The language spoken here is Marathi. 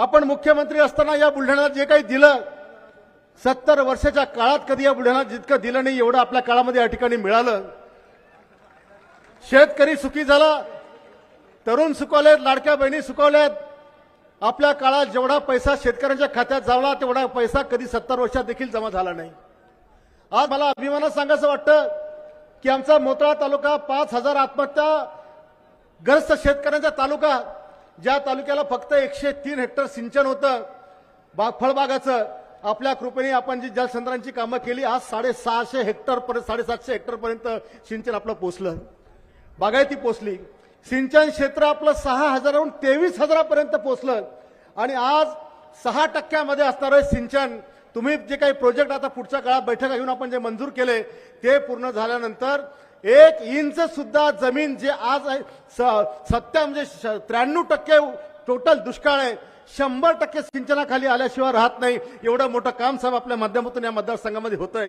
आपण मुख्यमंत्री असताना या बुलढाण्याला जे काही दिलं सत्तर वर्षाच्या काळात कधी या बुलढाण्यात जितकं दिलं नाही एवढं आपल्या काळामध्ये या ठिकाणी मिळालं. शेतकरी सुखी झाला तरुण सुकवलेत लाडक्या बहिणी सुकवल्यात आपल्या काळात जेवढा पैसा शेतकऱ्यांच्या खात्यात जावला तेवढा पैसा कधी सत्तर वर्षात देखील जमा झाला नाही. आज मला अभिमानात सांगायचं वाटतं की आमचा मोतळा तालुका पाच हजार आत्महत्या ग्रस्त शेतकऱ्यांचा तालुका ज्या तालुक्याला फक्त एकशे तीन हेक्टर सिंचन होतं बाग फळबागाचं आपल्या कृपेने आपण जी जलसंत्रांची कामं केली आज साडेसहाशे हेक्टर पर्यंत साडेसातशे हेक्टरपर्यंत सिंचन आपलं पोचलं. बागायती पोचली. सिंचन क्षेत्र आपलं सहा हजाराहून तेवीस हजारापर्यंत पोचलं. आणि आज सहा टक्क्यामध्ये असणारं सिंचन तुम्ही जे काही प्रोजेक्ट आता पुढच्या काळात बैठका घेऊन आपण जे मंजूर केले ते पूर्ण झाल्यानंतर एक इंच सुद्धा जमीन जे आज आहे स- सत्या म्हणजे त्र्याण्णव टक्के टोटल दुष्काळ आहे. शंभर टक्के सिंचनाखाली आल्याशिवाय राहत नाही. एवढं मोठं काम साहेब आपल्या माध्यमातून या मतदारसंघामध्ये होतंय.